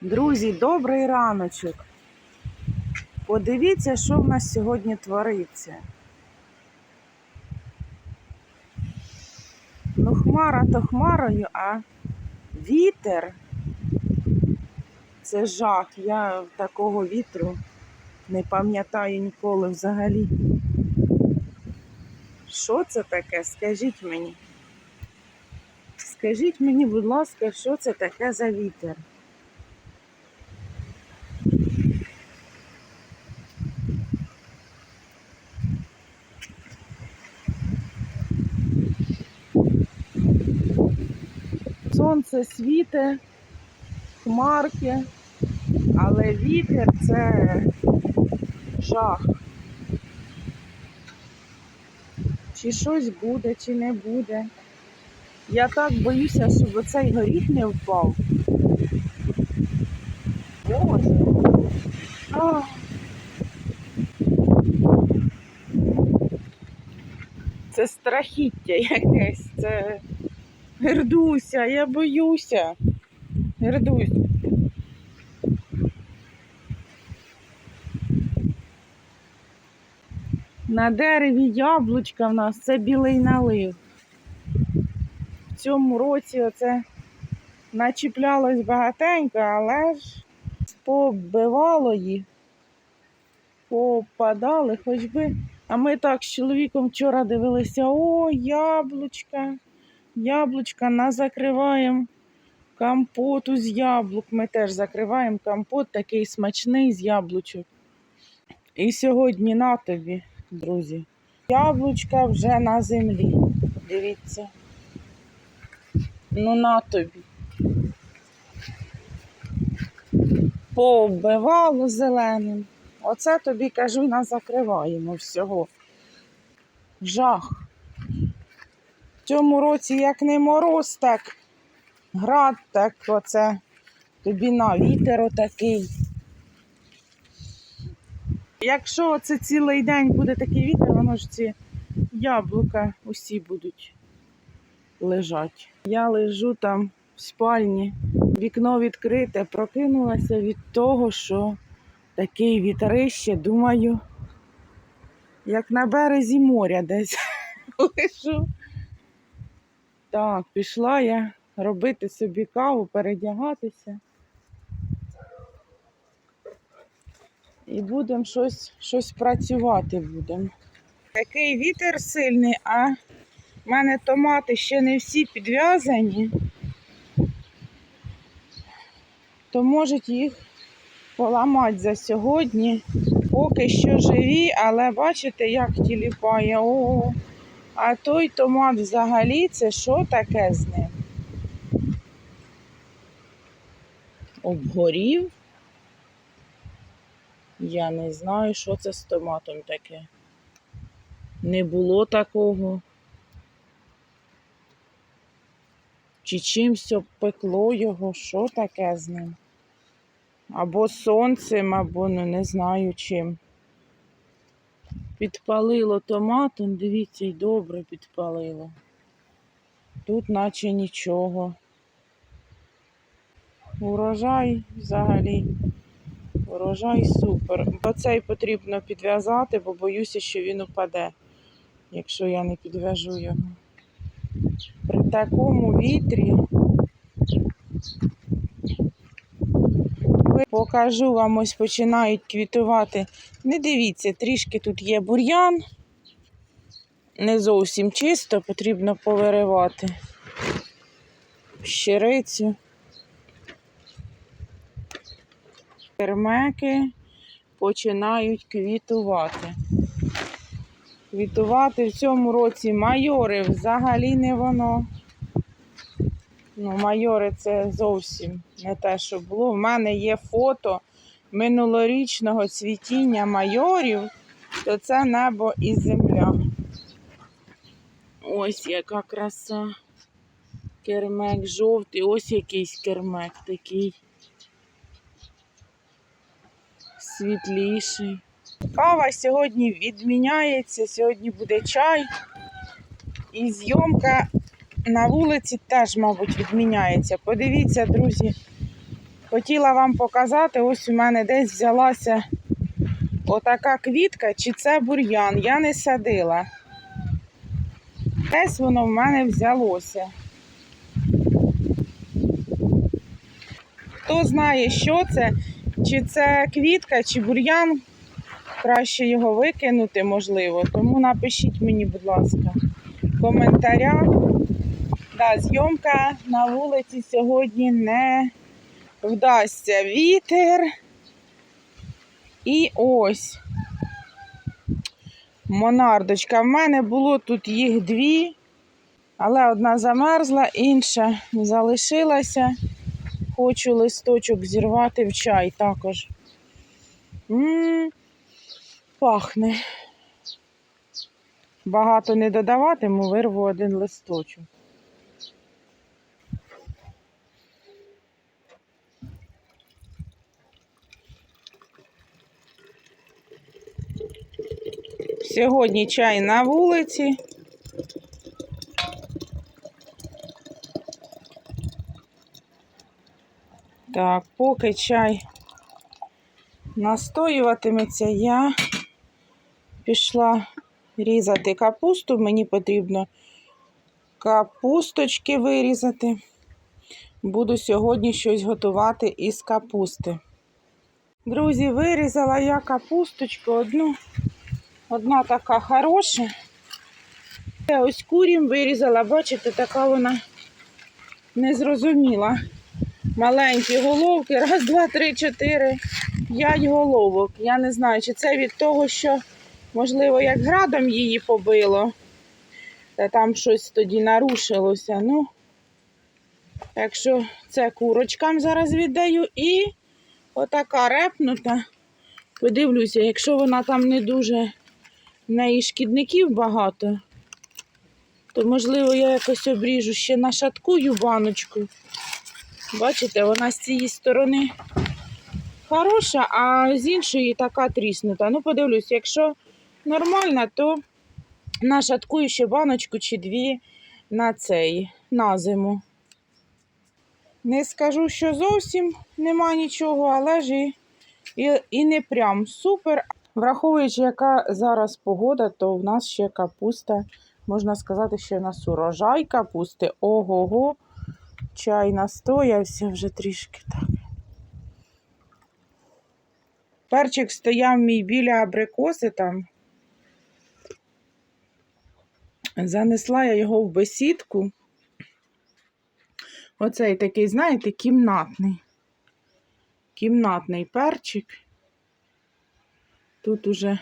Друзі, добрий раночок. Подивіться, що в нас сьогодні твориться. Ну, хмара то хмарою, а вітер це жах. Я такого вітру не пам'ятаю ніколи взагалі. Що це таке? Скажіть мені. Скажіть мені, будь ласка, що це таке за вітер? Сонце світе, хмарки, але вітер це жах. Чи щось буде, чи не буде. Я так боюся, щоб оцей горіх не впав. Боже. А. Це страхіття якесь. Це Гердуся, я боюся. Гердусь. На дереві яблучка в нас це білий налив. В цьому році оце начіплялось багатенько, але ж побивало їх, попадали, хоч би. А ми так з чоловіком вчора дивилися, о, яблучка. Яблучка на закриваємо компоту з яблук. Ми теж закриваємо компот такий смачний з яблучок. І сьогодні на тобі, друзі. Яблучка вже на землі. Дивіться. Ну на тобі. Пооббивало зеленим. Оце тобі кажу, закриваємо всього. Жах. Цьому році як не мороз, так град, так оце тобі на вітер отакий. Якщо це цілий день буде такий вітер, воно ж ці яблука усі будуть лежати. Я лежу там в спальні, вікно відкрите, прокинулася від того, що такий вітерище, думаю, як на березі моря десь лежу. Так, пішла я робити собі каву, передягатися. І будемо щось, щось працювати будемо. Такий вітер сильний, а в мене томати ще не всі підв'язані, то можуть їх поламати за сьогодні. Поки що живі, але бачите, як тіліпає. О, а той томат взагалі це що таке з ним? Обгорів? Я не знаю, що це з томатом таке. Не було такого. Чи чимсь обпекло його, що таке з ним? Або сонцем, або ну не знаю чим. Підпалило томатом, дивіться, й добре підпалило. Тут наче нічого. Урожай взагалі. Урожай супер. Оцей потрібно підв'язати, бо боюся, що він упаде, якщо я не підв'яжу його. При такому вітрі покажу вам, ось починають квітувати. Не дивіться, трішки тут є бур'ян. Не зовсім чисто, потрібно повиривати щирицю. Кермеки починають квітувати. Квітувати в цьому році майори взагалі не воно. Ну, майори це зовсім не те, що було. В мене є фото минулорічного цвітіння майорів, то це небо і земля. Ось яка краса. Кермек жовтий, ось якийсь кермек такий світліший. Кава сьогодні відміняється, сьогодні буде чай. І зйомка на вулиці теж, мабуть, відміняється. Подивіться, друзі, Хотіла вам показати, ось у мене десь взялася отака квітка, чи це бур'ян. Я не садила. Десь воно в мене взялося. Хто знає, що це, чи це квітка, чи бур'ян, краще його викинути, можливо. Тому напишіть мені, будь ласка, в коментарях. Да, зйомка на вулиці сьогодні не вдасться. Вітер. І ось. Монардочка. В мене було тут їх дві, але одна замерзла, інша залишилася. Хочу листочок зірвати в чай також. М-м, пахне. Багато не додаватиму, вирву один листочок. Сьогодні чай на вулиці. Так, поки чай настоюватиметься, я пішла різати капусту. Мені потрібно капусточки вирізати. Буду сьогодні щось готувати із капусти. Друзі, вирізала я капусточку одну. Одна така хороша. Ось курім вирізала, бачите, така вона незрозуміла. Маленькі головки. Раз, два, три, чотири, п'ять головок. Я не знаю, чи це від того, що, можливо, як градом її побило, та там щось тоді нарушилося. Ну, так що це курочкам зараз віддаю. І отака репнута. Подивлюся, якщо вона там не дуже в неї шкідників багато, то, можливо, я якось обріжу ще нашаткую баночку. Бачите, вона з цієї сторони хороша, а з іншої така тріснута. Ну, подивлюсь, якщо нормальна, то нашаткую ще баночку чи дві на цей, на зиму. Не скажу, що зовсім нема нічого, але ж і, і, і не прям супер. Враховуючи, яка зараз погода, то в нас ще капуста, можна сказати, що в нас урожай капусти. Ого-го, чай настоявся вже трішки так. Перчик стояв мій біля абрикоси там. Занесла я його в бесідку. Оцей такий, знаєте, кімнатний. Кімнатний перчик. Тут уже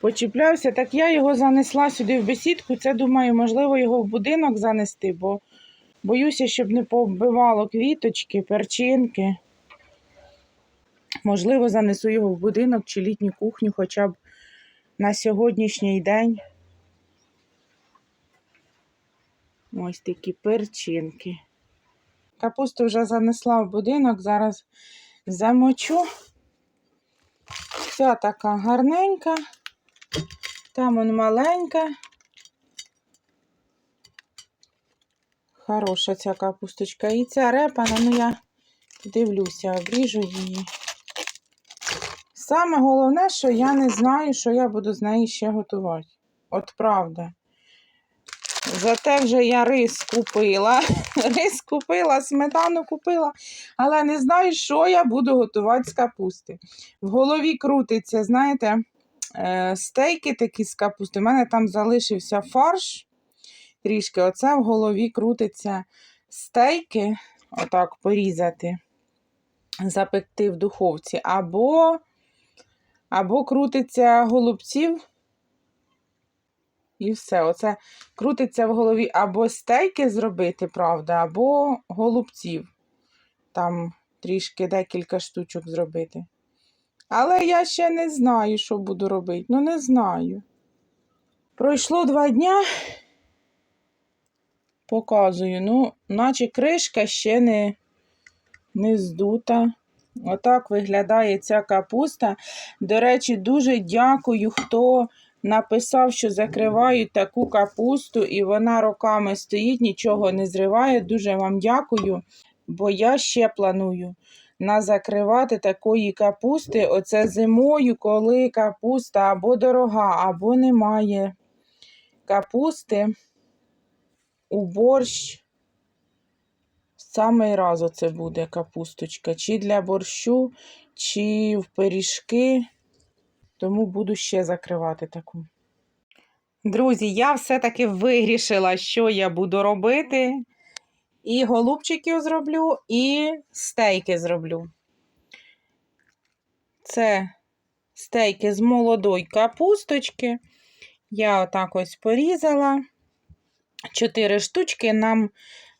почіплявся, так я його занесла сюди в бесідку. Це, думаю, можливо, його в будинок занести, бо боюся, щоб не повбивало квіточки, перчинки. Можливо, занесу його в будинок чи літню кухню хоча б на сьогоднішній день. Ось такі перчинки. Капусту вже занесла в будинок, зараз замочу. Вся така гарненька, там он маленька. Хороша ця капусточка. І ця репана, ну я дивлюся, обріжу її. Саме головне, що я не знаю, що я буду з неї ще готувати. От правда. Зате вже я рис купила. Рис купила, сметану купила, але не знаю, що я буду готувати з капусти. В голові крутиться, знаєте, е, стейки такі з капусти. У мене там залишився фарш трішки. Оце в голові крутиться стейки, отак порізати, запекти в духовці, або, або крутиться голубців. І все. Оце крутиться в голові або стейки зробити, правда, або голубців. Там трішки декілька штучок зробити. Але я ще не знаю, що буду робити. Ну, не знаю. Пройшло два дня. Показую. Ну, наче кришка ще не, не здута. Отак виглядає ця капуста. До речі, дуже дякую, хто написав, що закривають таку капусту, і вона роками стоїть, нічого не зриває. Дуже вам дякую, бо я ще планую назакривати такої капусти. Оце зимою, коли капуста або дорога, або немає капусти у борщ. Самий раз оце буде капусточка. Чи для борщу, чи в пиріжки. Тому буду ще закривати таку. Друзі, я все-таки вирішила, що я буду робити. І голубчиків зроблю, і стейки зроблю. Це стейки з молодої капусточки. Я отак ось порізала. Чотири штучки нам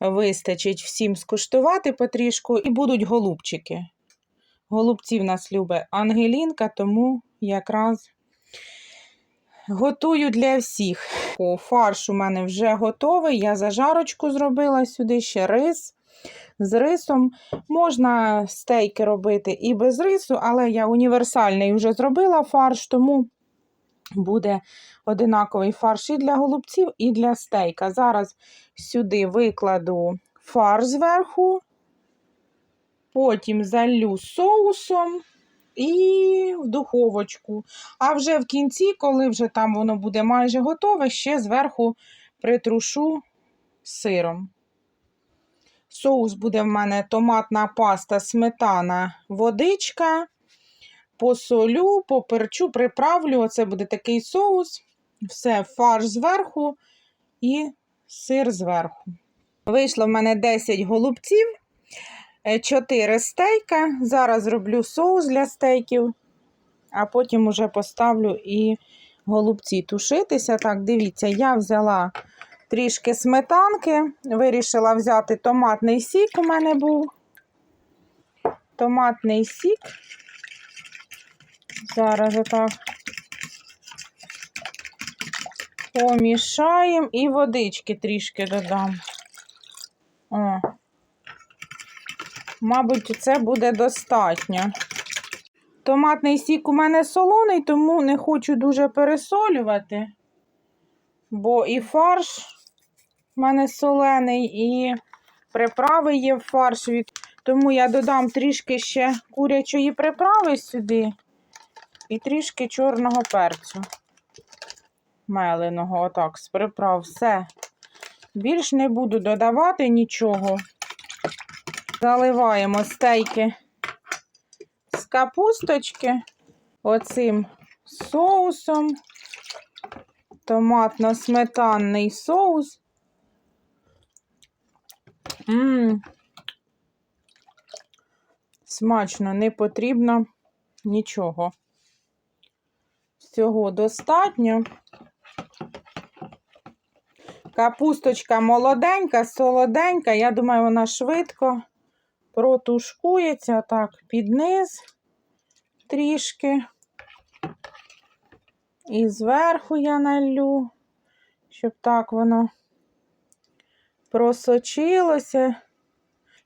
вистачить всім скуштувати потрішку, і будуть голубчики. Голубці в нас любить Ангелінка, тому якраз готую для всіх. О, фарш у мене вже готовий. Я зажарочку зробила сюди ще рис. З рисом можна стейки робити і без рису, але я універсальний вже зробила фарш, тому буде одинаковий фарш і для голубців, і для стейка. Зараз сюди викладу фарш зверху, потім залю соусом і в духовочку. А вже в кінці, коли вже там воно буде майже готове, ще зверху притрушу сиром. Соус буде в мене томатна паста, сметана, водичка. Посолю, поперчу, приправлю. Оце буде такий соус. Все, фарш зверху і сир зверху. Вийшло в мене 10 голубців, 4 стейка. Зараз зроблю соус для стейків, а потім уже поставлю і голубці тушитися. Так, дивіться, я взяла трішки сметанки, вирішила взяти томатний сік. У мене був. Томатний сік. Зараз отак помішаємо і водички трішки додам. О. Мабуть, це буде достатньо. Томатний сік у мене солоний, тому не хочу дуже пересолювати, бо і фарш у мене солений, і приправи є в фарш. Від... Тому я додам трішки ще курячої приправи сюди і трішки чорного перцю. Меленого, отак, з приправ. Все. Більш не буду додавати нічого. Заливаємо стейки з капусточки оцим соусом, томатно-сметанний соус. Ммм, смачно, не потрібно нічого. Всього достатньо. Капусточка молоденька, солоденька. Я думаю, вона швидко протушкується так під низ трішки. І зверху я налю, щоб так воно просочилося,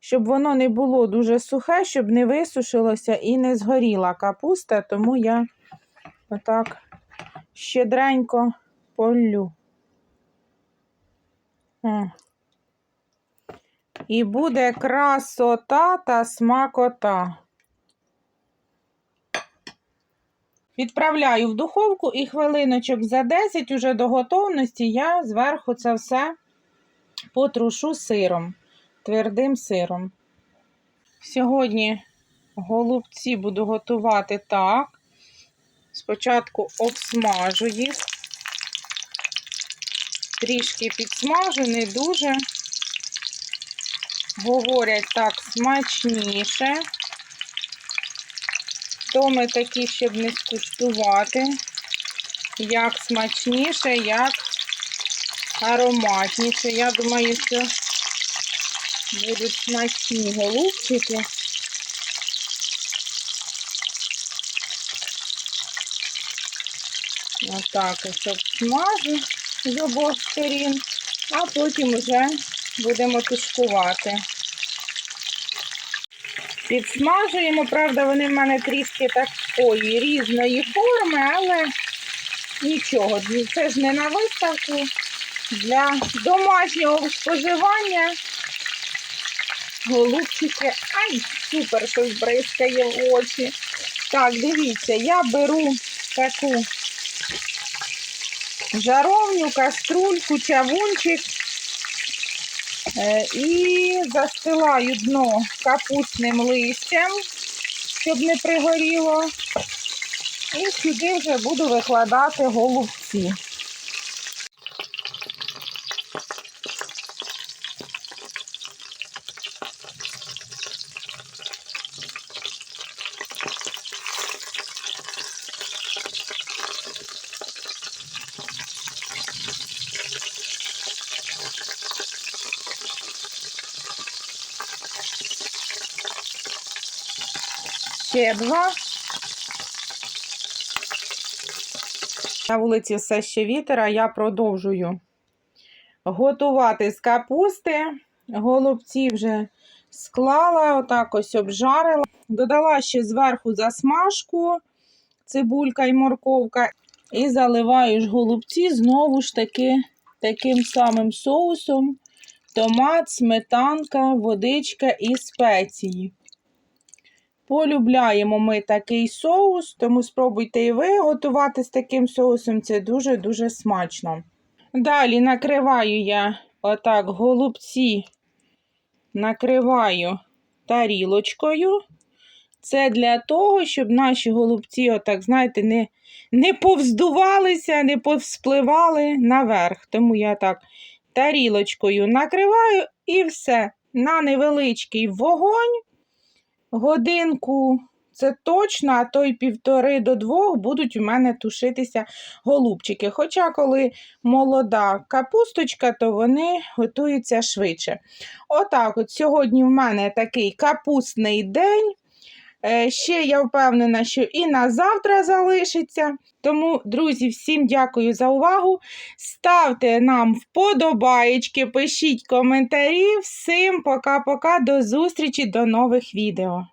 щоб воно не було дуже сухе, щоб не висушилося і не згоріла капуста, тому я отак щедренько полю. О. І буде красота та смакота. Відправляю в духовку і хвилиночок за 10 уже до готовності я зверху це все потрушу сиром, твердим сиром. Сьогодні голубці буду готувати так. Спочатку обсмажу їх, трішки підсмажу, не дуже. Говорять так смачніше. То ми такі, щоб не скуштувати. Як смачніше, як ароматніше. Я думаю, що будуть смачні голубчики. Отак ось обсмажу з обох сторін, а потім вже будемо тушкувати. Підсмажуємо, правда, вони в мене трішки такої різної форми, але нічого, це ж не на виставку. Для домашнього споживання голубчики. Ай, супер, щось бризкає в очі. Так, дивіться, я беру таку жаровню, каструльку, чавунчик і застилаю дно капустним листям, щоб не пригоріло. І сюди вже буду викладати голубці. Ще два. На вулиці все ще вітер, а я продовжую готувати з капусти. Голубці вже склала, отак ось обжарила. Додала ще зверху засмажку, цибулька і морковка. І заливаю ж голубці знову ж таки таким самим соусом. Томат, сметанка, водичка і спеції. Полюбляємо ми такий соус, тому спробуйте і ви готувати з таким соусом. Це дуже-дуже смачно. Далі накриваю я отак голубці, накриваю тарілочкою. Це для того, щоб наші голубці, отак, знаєте, не, не повздувалися, не повспливали наверх. Тому я так тарілочкою накриваю і все. На невеличкий вогонь годинку, це точно, а то й півтори до двох будуть у мене тушитися голубчики. Хоча, коли молода капусточка, то вони готуються швидше. Отак, от сьогодні в мене такий капустний день. Е, Ще я впевнена, що і на завтра залишиться. Тому, друзі, всім дякую за увагу. Ставте нам вподобаєчки, пишіть коментарі. Всім пока-пока, до зустрічі, до нових відео.